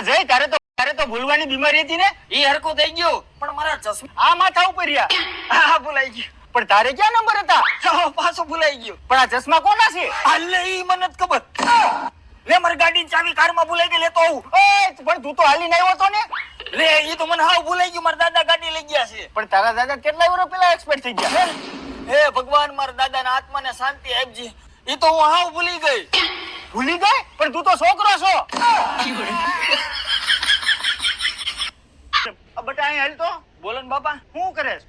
આ જય ત્યારે તો ત્યારે તો ભૂલવાની બીમારી હતી ને? એ હરકો થઈ ગયો. પણ મારા ચશ્મા આ માથા ઉપર રહ્યા. ભૂલાઈ ગયું. પણ તારે ક્યાં નંબર હતા? પાછો ભૂલાઈ ગયો. પણ આ ચશ્મા કોના છે? હાલે ઈ મને જ ખબર. લે, મારી ગાડી ચાવી કારમાં ભૂલાઈ ગઈ લેતો આવું. એ, પણ તું તો હાલીને આવ્યો હતો ને? લે, ઈ તો મને હાવ ભૂલાઈ ગયું, મારા દાદા ગાડી લઈ ગયા છે. પણ તારા દાદા કેટલા વર્ષ પેલા એક્સપર્ટ થઈ ગયા? હે, ભગવાન, મારા દાદાના આત્માને શાંતિ આપજે. ઈ તો હું હાવ ભૂલી ગઈ. ભૂલી ગઈ પણ તું તો છોકરો છો.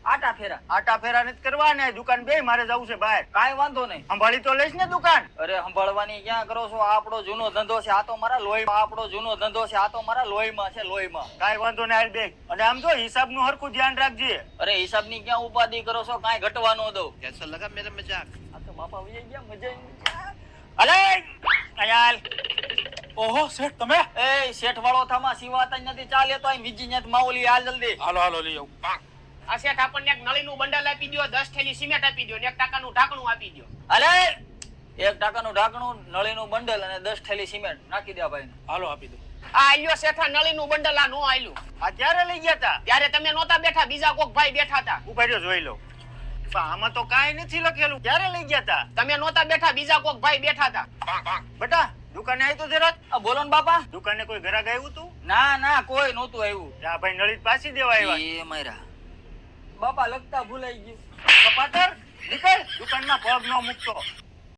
આટા ફેરા. આટા ફેરા નથી કરવા મારે જવું છે બહાર. કાઈ વાંધો નહીં. સંભાળી તો લઈશ ને દુકાન. અરે સંભાળવાની ક્યાં કરો છો? આપણો જૂનો ધંધો છે. આ મારા લોહી આપણો જૂનો ધંધો છે. આ તો મારા લોહીમાં છે લોહીમાં. કાઈ વાંધો નહીં હાલ બે. આમ જો હિસાબનું હરખું ધ્યાન રાખજે. અરે હિસાબની ક્યાં ઉપાધિ કરો છો? કાઈ ઘટવા ન દો. કેન્સલ લગા મેરે મજાક. આ તો બાપા વિજય ગયા મજા અલે ખયાલ. ઓહો શેઠ તમે? એ શેઠ વાળો થામાં સીવાતા જ નથી ચાલે તો અહીં વીજી નેત માઉલી હાલ જલ્દી. હાલો હાલો લઈ આવું. આ શેઠ આપણને એક નળીનું બંડલ આપી દો દસ થેલી સિમેન્ટ આપી દો ને એક ટાકાનું ઢાંકણું આપી દો અલે! એક ટાકાનું ઢાંકણું નળીનું બંડલ અને દસ થેલી સિમેન્ટ. નાખી દે ભાઈ હાલો આપી દો આ આલ્યો શેઠા નળીનું બંડલ આ નો આલ્યું. આ ક્યારે લઈ ગયા હતા ત્યારે તમે નહોતા બેઠા બીજા કોક ભાઈ બેઠા હતા ઊભા રહ્યો જોઈ લો. આમાં તો કાંઈ નથી લખેલું. ક્યારે લઈ ગયા તા? તમે નહોતા બેઠા બીજા કોક ભાઈ બેઠા હતા બટા દુકાને આવી તો જરાક? બોલો ને બાપા. દુકાને કોઈ ગ્રાહક આવ્યું તું? ના ના કોઈ નહોતું આવ્યું આ ભાઈ નળિત પાછી દેવા આવ્યા એ મારા બાપા લગતા ભૂલાઈ ગયું. કપાતર નીકળ. દુકાનમાં પગ ન મૂકતો.